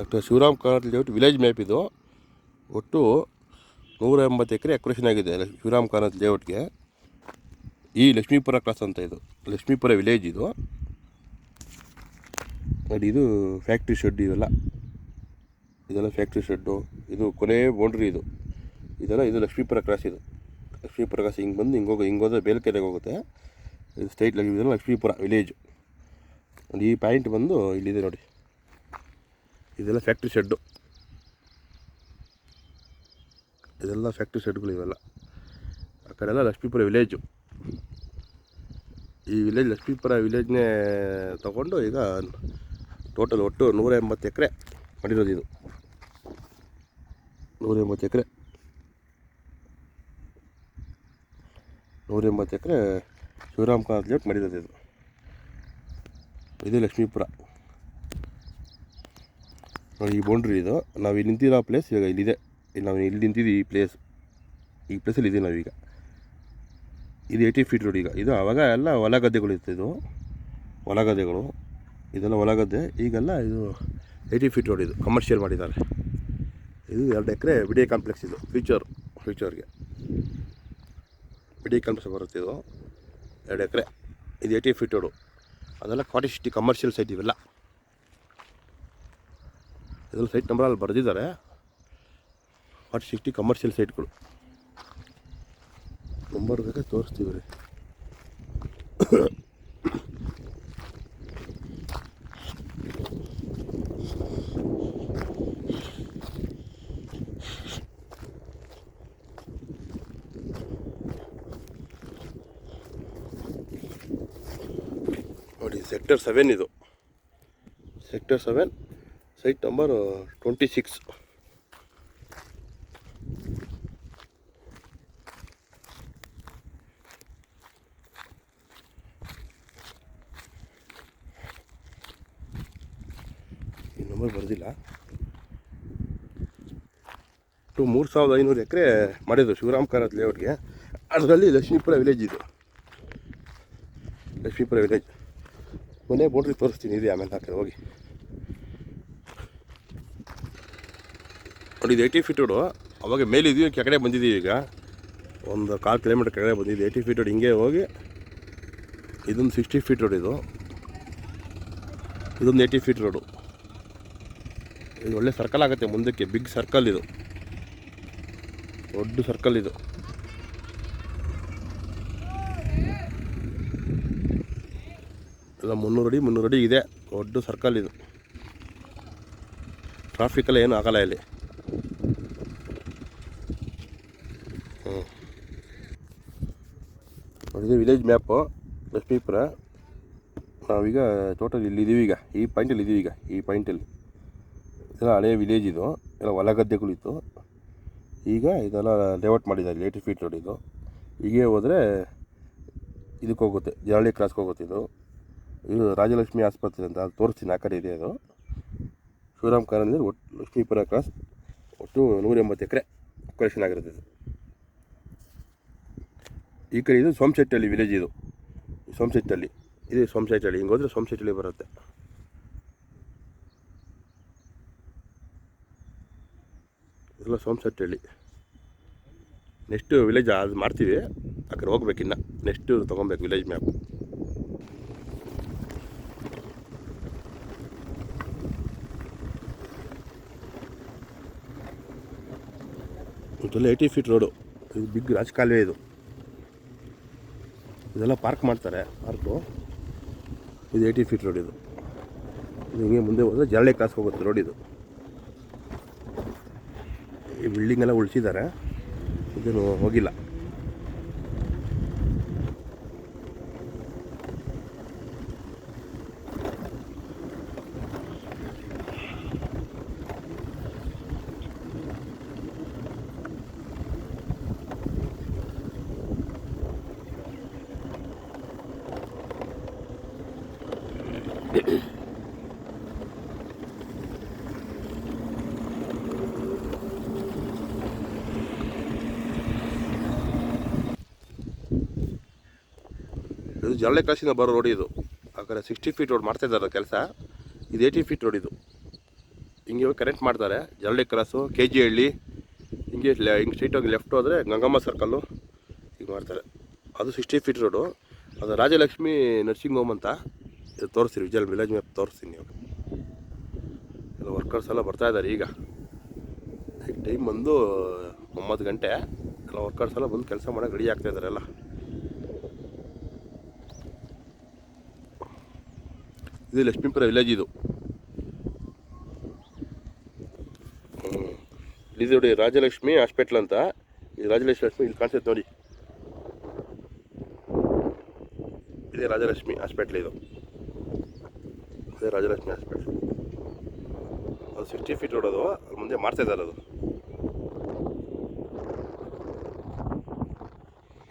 Doctor Shivaram Karanth layout village map ಇದು. ಒಟ್ಟು ನೂರ ಎಂಬತ್ತು ಎಕರೆ ಎಕ್ರೇಷನ್ ಆಗಿದೆ ಶಿವರಾಮ್ ಕಾರಂತ ಲೇಔಟ್ಗೆ ಈ ಲಕ್ಷ್ಮೀಪುರ ಕ್ರಾಸ್ ಅಂತ ಇದು. ಲಕ್ಷ್ಮೀಪುರ ವಿಲೇಜ್ ಇದು. ನೋಡಿ, ಇದು ಫ್ಯಾಕ್ಟ್ರಿ ಶೆಡ್ ಇವೆಲ್ಲ. ಇದೆಲ್ಲ ಫ್ಯಾಕ್ಟ್ರಿ ಶೆಡ್ಡು. ಇದು ಕೊನೆ ಬೌಂಡ್ರಿ ಇದು. ಇದೆಲ್ಲ ಇದು ಲಕ್ಷ್ಮೀಪುರ ಕ್ರಾಸ್ ಇದು. ಲಕ್ಷ್ಮೀಪುರ ಕ್ರಾಸ್ ಹಿಂಗೆ ಬಂದು ಹಿಂಗೆ ಹೋಗಿ ಹಿಂಗೆ ಹೋದ್ರೆ ಬೇಲ್ಕೆರೆಗೆ ಹೋಗುತ್ತೆ. ಇದು ಸ್ಟೇಟ್ ಇದೆಲ್ಲ ಲಕ್ಷ್ಮೀಪುರ ವಿಲೇಜ್. ಈ ಪಾಯಿಂಟ್ ಬಂದು ಇಲ್ಲಿದೆ ನೋಡಿ. ಇದೆಲ್ಲ ಫ್ಯಾಕ್ಟ್ರಿ ಶೆಡ್ಡು ಇದೆಲ್ಲ ಫ್ಯಾಕ್ಟ್ರಿ ಶೆಡ್ಗಳು ಇವೆಲ್ಲ. ಆ ಕಡೆ ಲಕ್ಷ್ಮೀಪುರ ವಿಲೇಜು ಈ ವಿಲೇಜ್ ಲಕ್ಷ್ಮೀಪುರ ವಿಲೇಜ್ನೇ ತಗೊಂಡು ಈಗ ಟೋಟಲ್ ಒಟ್ಟು ನೂರ ಎಂಬತ್ತು ಎಕರೆ ಮಾಡಿರೋದು ಇದು. ನೂರ ಎಂಬತ್ತು ಎಕರೆ. ನೂರ ಎಂಬತ್ತು ಎಕರೆ ಶಿವರಾಮ್ ಕಾಂತ್ ಲೇಔಟ್ ಮಾಡಿರೋದು ಇದು. ಇದು ಲಕ್ಷ್ಮೀಪುರ. ನೋಡಿ, ಈ ಬೌಂಡ್ರಿ ಇದು. ನಾವು ಇಲ್ಲಿ ನಿಂತಿರೋ ಪ್ಲೇಸ್ ಇವಾಗ ಇಲ್ಲಿದೆ. ಇಲ್ಲಿ ನಾವು ಇಲ್ಲಿ ನಿಂತಿದ್ದೀವಿ ಈ ಪ್ಲೇಸ್ ಈ ಪ್ಲೇಸಲ್ಲಿ ಇದ್ದೀವಿ ನಾವೀಗ. ಇದು ಏಯ್ಟಿ ಫೀಟ್ ರೋಡ್ ಈಗ. ಇದು ಆವಾಗ ಎಲ್ಲ ಹೊಲ ಗದ್ದೆಗಳು ಇತ್ತು ಇದು. ಹೊಲ ಗದ್ದೆಗಳು ಇದೆಲ್ಲ ಹೊಲ ಗದ್ದೆ ಈಗೆಲ್ಲ ಇದು ಏಯ್ಟಿ ಫೀಟ್ ರೋಡ್ ಇದು. ಕಮರ್ಷಿಯಲ್ ಮಾಡಿದ್ದಾರೆ. ಇದು ಎರಡು ಎಕರೆ ಬಿಡಿ ಕಾಂಪ್ಲೆಕ್ಸ್ ಇದು. ಫ್ಯೂಚರ್ ಫ್ಯೂಚರ್ಗೆ ಬಿಡಿ ಕಾಂಪ್ಲೆಕ್ಸ್ ಬರುತ್ತೆ ಇದು. ಎರಡು ಎಕರೆ. ಇದು ಏಯ್ಟಿ ಫೀಟ್ ರೋಡು ಅದೆಲ್ಲ ಕ್ವಾಟಿ ಸಿಕ್ಸ್ಟಿ ಕಮರ್ಷಿಯಲ್ ಸೈಟ್ ಇವೆಲ್ಲ. ಇದೆಲ್ಲ ಸೈಟ್ ನಂಬರ್ ಅಲ್ಲಿ ಬರೆದಿದ್ದಾರೆ. ಫಾರ್ಟಿ ಸಿಕ್ಸ್ಟಿ ಕಮರ್ಷಿಯಲ್ ಸೈಟ್ಗಳು ನಂಬರ್ ಬೇಕಾದ್ರೆ ತೋರಿಸ್ತೀವಿ ರೀ. ನೋಡಿ ಸೆಕ್ಟರ್ ಸೆವೆನ್ ಇದು. Sector seven site number twenty six. ಈ ನಂಬರ್ ಬರೆದಿಲ್ಲ. ಟು ಮೂರು ಸಾವಿರದ ಐನೂರು ಎಕರೆ ಮಾಡಿದ್ರು ಶಿವರಾಮ್ ಕಾರತ್ ಲೇಔಟ್ಗೆ. ಅದರಲ್ಲಿ ಲಕ್ಷ್ಮೀಪುರ ವಿಲೇಜ್ ಇದು. ಲಕ್ಷ್ಮೀಪುರ ವಿಲೇಜ್ ಮನೆ ಬೋಟ್ರಿಗೆ ತೋರಿಸ್ತೀನಿ, ಇದೆ ಆಮೇಲೆ ಹಾಕಿ ಹೋಗಿ. ನೋಡಿ, ಇದು ಏಯ್ಟಿ ಫೀಟ್ ರೋಡು ಅವಾಗ ಮೇಲಿದ್ದೀವಿ ಕೆಳಗಡೆ ಬಂದಿದ್ದೀವಿ ಈಗ? ಒಂದು ಕಾಲು ಕಿಲೋಮೀಟರ್ ಕೆಳಗಡೆ ಬಂದಿದ್ದು ಏಯ್ಟಿ ಫೀಟ್ ರೋಡ್ ಹಿಂಗೆ ಹೋಗಿ ಇದೊಂದು ಸಿಕ್ಸ್ಟಿ ಫೀಟ್ ರೋಡ್ ಇದು. ಇದೊಂದು ಏಯ್ಟಿ ಫೀಟ್ ರೋಡು ಇದು ಒಳ್ಳೆ ಸರ್ಕಲ್ ಆಗುತ್ತೆ ಮುಂದಕ್ಕೆ ಬಿಗ್ ಸರ್ಕಲ್ ಇದು. ದೊಡ್ಡ ಸರ್ಕಲ್ ಇದು. ಎಲ್ಲ ಮುನ್ನೂರು ಅಡಿ ಮುನ್ನೂರು ಅಡಿ ಇದೆ. ದೊಡ್ಡ ಸರ್ಕಲ್ ಇದು. ಟ್ರಾಫಿಕ್ ಏನೂ ಏನು ಆಗಲ್ಲ ಇಲ್ಲಿ. ಇದು ವಿಲೇಜ್ ಮ್ಯಾಪು ಲಕ್ಷ್ಮೀಪುರ ನಾವೀಗ ಟೋಟಲ್ ಇಲ್ಲಿದ್ದೀವಿ ಈಗ. ಈ ಪಾಯಿಂಟಲ್ಲಿ ಇದ್ದೀವಿ ಈಗ. ಈ ಪಾಯಿಂಟಲ್ಲಿ ಇದೆಲ್ಲ ಹಳೆಯ ವಿಲೇಜ್ ಇದು. ಎಲ್ಲ ಹೊಲ ಗದ್ದೆಗಳಿತ್ತು ಈಗ ಇದೆಲ್ಲ ಲೇಔಟ್ ಮಾಡಿದ್ದಾರೆ ಏಯ್ಟಿ ಫೀಟ್ ರೋಡ್ ಇದು. ಹೀಗೆ ಹೋದರೆ ಇದಕ್ಕೆ ಹೋಗುತ್ತೆ. ಜರಳಿ ಕ್ರಾಸ್ಗೆ ಹೋಗುತ್ತೆ ಇದು. ಇದು ರಾಜಲಕ್ಷ್ಮಿ ಆಸ್ಪತ್ರೆ ಅಂತ ಅಲ್ಲಿ ತೋರಿಸ್ತೀನಿ, ಆ ಕಡೆ ಇದೆ ಅದು. ಶಿವರಾಮ್ ಕಾರಲ್ಲಿ ಒಟ್ಟು ಲಕ್ಷ್ಮೀಪುರ ಕ್ರಾಸ್ ಒಟ್ಟು ನೂರ ಎಂಬತ್ತು ಎಕರೆ ಕಲೆಕ್ಷನ್ ಆಗಿರುತ್ತೆ ಈ ಕಡೆ ಇದು ಸೋಮಶೆಟ್ಟಳ್ಳಿ ವಿಲೇಜ್ ಇದು. ಸೋಮಶೆಟ್ಟಳ್ಳಿ. ಇದು ಸೋಮಶೆಟ್ಟಳ್ಳಿ. ಹಿಂಗೆ ಹೋದರೆ ಸೋಮಶೆಟ್ಟಳ್ಳಿ ಬರುತ್ತೆ. ಇದೆಲ್ಲ ಸೋಮಶೆಟ್ಟಳ್ಳಿ. ನೆಕ್ಸ್ಟ್ ವಿಲೇಜ್ ಅದು ಮಾಡ್ತೀವಿ. ಆ ಕಡೆ ಹೋಗ್ಬೇಕಿನ್ನ ನೆಕ್ಸ್ಟು ತೊಗೊಬೇಕು ವಿಲೇಜ್ ಮ್ಯಾಪ್ ಇದೆಲ್ಲ ಏಯ್ಟಿ ಫೀಟ್ ರೋಡು ಇದು ಬಿಗ್ ರಾಜಕಾಲುವೆ ಇದು. ಇದೆಲ್ಲ ಪಾರ್ಕ್ ಮಾಡ್ತಾರೆ, ಪಾರ್ಕು. ಇದು ಏಯ್ಟಿ ಫೀಟ್ ರೋಡ್ ಇದು. ಹಿಂಗೆ ಮುಂದೆ ಹೋದರೆ ಜರಳೆ ಕ್ರಾಸ್ ಹೋಗುತ್ತೆ ರೋಡ್ ಇದು. ಈ ಬಿಲ್ಡಿಂಗ್ ಎಲ್ಲ ಉಳಿಸಿದ್ದಾರೆ. ಇದನ್ನು ಹೋಗಿಲ್ಲ. ಇದು ಜರಳೆ ಕ್ರಾಸಿಂದ ಬರೋ ರೋಡ್ ಇದು. ಆ ಕಡೆ ಸಿಕ್ಸ್ಟಿ ಫೀಟ್ ರೋಡ್ ಮಾಡ್ತಾ ಇದ್ದಾರೆ ಕೆಲಸ. ಇದು ಏಯ್ಟಿ ಫೀಟ್ ರೋಡ್ ಇದು. ಹಿಂಗೆ ಕನೆಕ್ಟ್ ಮಾಡ್ತಾರೆ. ಜರಳೆ ಕ್ರಾಸು ಕೆ ಜಿ ಹಳ್ಳಿ ಹಿಂಗೆ ಹಿಂಗೆ ಸ್ಟ್ರೈಟ್ ಹೋಗಿ ಲೆಫ್ಟ್ ಹೋದರೆ ಗಂಗಮ್ಮ ಸರ್ಕಲ್ಲು ಈಗ ಮಾಡ್ತಾರೆ. ಅದು ಸಿಕ್ಸ್ಟಿ ಫೀಟ್ ರೋಡು ಅದು ರಾಜಲಕ್ಷ್ಮಿ ನರ್ಸಿಂಗ್ ಹೋಮ್ ಅಂತ. ಇದು ತೋರಿಸ್ತೀನಿ ವಿಜಯಲ್ ವಿಲೇಜ್ ಮ್ಯಾಪ್ ತೋರಿಸ್ತೀನಿ ನೀವು ಎಲ್ಲ ವರ್ಕರ್ಸ್ ಎಲ್ಲ ಬರ್ತಾ ಇದ್ದಾರೆ ಈಗ. ಈಗ ಟೈಮ್ ಬಂದು ಒಂಬತ್ತು ಗಂಟೆ. ಎಲ್ಲ ವರ್ಕರ್ಸ್ ಎಲ್ಲ ಬಂದು ಕೆಲಸ ಮಾಡೋಕ್ಕೆ ರೆಡಿ ಆಗ್ತಾಯಿದ್ದಾರೆ ಎಲ್ಲ. ಇದು ಲಕ್ಷ್ಮೀಪುರ ವಿಲೇಜ್ ಇದು. ಇದು ನೋಡಿ ರಾಜಲಕ್ಷ್ಮಿ ಹಾಸ್ಪಿಟ್ಲ್ ಅಂತ ಇದು ರಾಜಲಕ್ಷ್ಮಿ ಇಲ್ಲಿ ಕಾಣಿಸುತ್ತೆ ನೋಡಿ ಇದೇ ರಾಜಲಕ್ಷ್ಮಿ ಹಾಸ್ಪಿಟ್ಲ್ ಇದು ಅದೇ ರಾಜಲಕ್ಷ್ಮಿ ಹಾಸ್ಪಿಟ್ಲ್ ಅದು ಸಿಕ್ಸ್ಟಿ ಫೀಟ್ ರೋಡ್ ಅದು ಮುಂದೆ ಮಾಡ್ತಾ ಇದ್ದಾರೆ ಅದು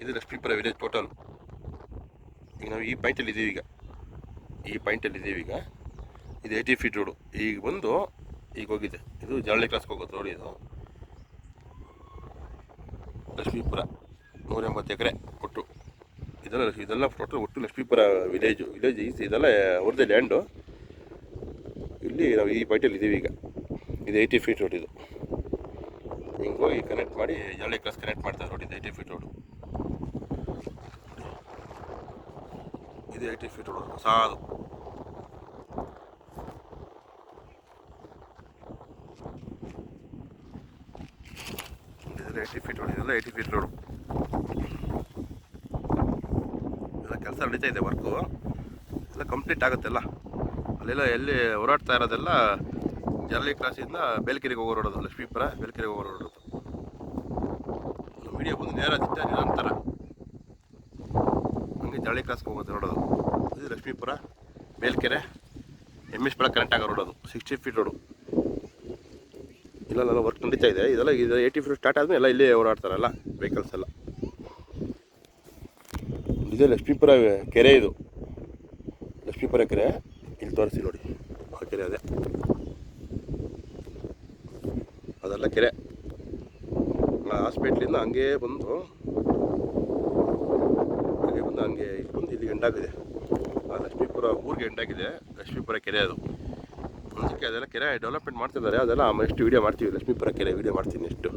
ಇದು ಲಕ್ಷ್ಮೀಪುರ ವಿಲೇಜ್ ಟೋಟಲ್ ಈಗ ನಾವು ಈ ಪಾಯಿಂಟಲ್ಲಿ ಇದ್ದೀವಿ ಈಗ. ಈ ಪಾಯಿಂಟಲ್ಲಿ ಇದ್ದೀವಿ ಈಗ. ಇದು ಏಯ್ಟಿ ಫೀಟ್ ರೋಡು ಈಗ ಬಂದು ಈಗ ಹೋಗಿದೆ. ಇದು ಜರಳಿ ಕ್ಲಾಸ್ಗೆ ಹೋಗೋದು ರೋಡ್ ಇದು. ಲಕ್ಷ್ಮೀಪುರ ನೂರ ಎಂಬತ್ತು ಎಕರೆ ಒಟ್ಟು. ಇದೆಲ್ಲ ಇದೆಲ್ಲ ಟೋಟಲ್ ಒಟ್ಟು ಲಕ್ಷ್ಮೀಪುರ ವಿಲೇಜು ವಿಲೇಜ್ ಈಸ್ ಇದೆಲ್ಲ ಅವ್ರದ್ದೇ ಲ್ಯಾಂಡು ಇಲ್ಲಿ ನಾವು ಈ ಪಾಯಿಂಟಲ್ಲಿ ಇದ್ದೀವಿ ಈಗ. ಇದು ಏಯ್ಟಿ ಫೀಟ್ ರೋಡ್ ಇದು. ಹಿಂಗೆ ಹೋಗಿ ಕನೆಕ್ಟ್ ಮಾಡಿ ಜರಳಿ ಕ್ಲಾಸ್ ಕನೆಕ್ಟ್ ಮಾಡ್ತಾರೆ ರೋಡ್ ಇದು ಏಯ್ಟಿ ಫೀಟ್ ರೋಡು ಇದು ಏಯ್ಟಿ ಫೀಟ್ ಹೊಡೋದು ಸಾದು ಇದೆಲ್ಲ ಏಯ್ಟಿ ಫೀಟ್ ಹೊಡೆಯೋದಿಲ್ಲ ಏಯ್ಟಿ ಫೀಟ್ ರೋಡು ಎಲ್ಲ ಕೆಲಸ ನಡೀತಾ ಇದೆ ವರ್ಕು ಎಲ್ಲ ಕಂಪ್ಲೀಟ್ ಆಗುತ್ತೆಲ್ಲ ಅಲ್ಲೆಲ್ಲ ಎಲ್ಲಿ ಓಡಾಡ್ತಾ ಇರೋದೆಲ್ಲ ಜರ್ಲಿ ಕ್ರಾಸಿಂದ ಬೇಲ್ಕೆರೆಗೆ ಹೋಗೋ ರೋಡದು ಲಕ್ಷ್ಮೀಪುರ ಬೇಲ್ಕೆರೆಗೆ ಹೋಗೋ ರೋಡದು ವಿಡಿಯೋ ಬಂದು ನೇರ ದಿಟ್ಟ ನಿರಂತರ. ಜರಳಿ ಕ್ರಾಸ್ಗೆ ಹೋಗುತ್ತೆ ರೋಡದು ಇದು Lakshmipura, Melkere M S Pura current ಆಗೋ ಅದು ಸಿಕ್ಸ್ಟಿ ಫೀಟ್ ರೋಡು ಇಲ್ಲೆಲ್ಲ ವರ್ಕ್ ನಡೀತಾ ಇದೆ. ಇದೆಲ್ಲ ಇದು ಏಯ್ಟಿ ಫೀಟ್ ಸ್ಟಾರ್ಟ್ ಆದಮೇಲೆ ಎಲ್ಲ ಇಲ್ಲೇ ಓಡಾಡ್ತಾರಲ್ಲ ವೆಹಿಕಲ್ಸ್ ಎಲ್ಲ. ಇದು ಲಕ್ಷ್ಮೀಪುರ ಕೆರೆ ಇದು. ಲಕ್ಷ್ಮೀಪುರ ಕೆರೆ, ಇಲ್ಲಿ ತೋರಿಸಿ ನೋಡಿ. ಆ ಕೆರೆ ಅದೇ. ಅದೆಲ್ಲ ಕೆರೆ. ಹಾಸ್ಪಿಟ್ಲಿಂದ ಹಂಗೆ ಬಂದು ಹಾಗೆ ಬಂದು ಇಲ್ಲಿಗೆ ಎಂಡಾಗಿದೆ. ಆ ಲಕ್ಷ್ಮೀಪುರ ಊರಿಗೆ ಎಂಡಾಗಿದೆ. ಲಕ್ಷ್ಮೀಪುರ ಕೆರೆ ಅದು. ಅದಕ್ಕೆ ಅದೆಲ್ಲ ಕೆರೆ ಡೆವಲಪ್ಮೆಂಟ್ ಮಾಡ್ತಿದ್ದಾರೆ. ಅದೆಲ್ಲ ಎಷ್ಟು ವೀಡಿಯೋ ಮಾಡ್ತೀವಿ. ಲಕ್ಷ್ಮೀಪುರ ಕೆರೆ ವೀಡಿಯೋ ಮಾಡ್ತೀನಿ ಎಷ್ಟು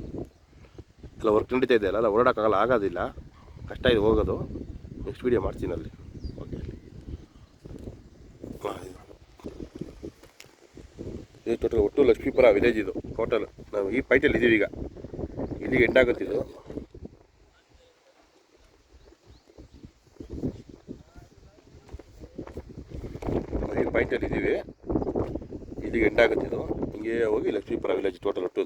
ಎಲ್ಲ ವರ್ಕ್ ನಡೀತಾ ಇದೆ. ಅಲ್ಲ ಓಡಾಡೋಕ್ಕಾಗಲ್ಲ, ಆಗೋದಿಲ್ಲ. ಕಷ್ಟ ಇದೆ ಹೋಗೋದು. ನೆಕ್ಸ್ಟ್ ವೀಡಿಯೋ ಮಾಡ್ತೀನಿ ಅಲ್ಲಿ. ಓಕೆ ಇದು. ಟೋಟಲ್ ಒಟ್ಟು ಲಕ್ಷ್ಮೀಪುರ ವಿಲೇಜ್ ಇದು ಟೋಟಲ್ ನಾವು ಈ ಪೈಟಲ್ಲಿ ಇದ್ದೀವಿ ಈಗ. ಇಲ್ಲಿಗೆ ಎಂಡಾಗುತ್ತಿದ್ದು ಈ ಪಾಯಿಂಟಲ್ಲಿ ಇದ್ದೀವಿ ಆಗುತ್ತೆ ಇದು. ಹಿಂಗೆ ಹೋಗಿ ಲಕ್ಷ್ಮೀಪುರ ವಿಲೇಜ್ ಟೋಟಲ್ ಒಟ್ಟು.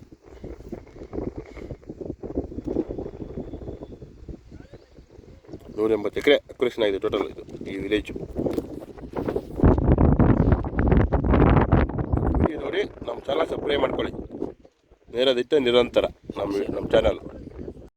ನೂರ ಎಂಬತ್ತು ಎಕರೆ ಅಕ್ರೇಷನ್ ಆಗಿದೆ ಟೋಟಲ್ ಇದು, ಈ ವಿಲೇಜು ನೋಡಿ ನಮ್ಮ ಚಾನಲ್ ಸಬ್ಸ್ಕ್ರೈಬ್ ಮಾಡ್ಕೊಳ್ಳಿ. ನೇರದಿತ್ತ ನಿರಂತರ, ನಮ್ಮ ನಮ್ಮ ಚಾನಲ್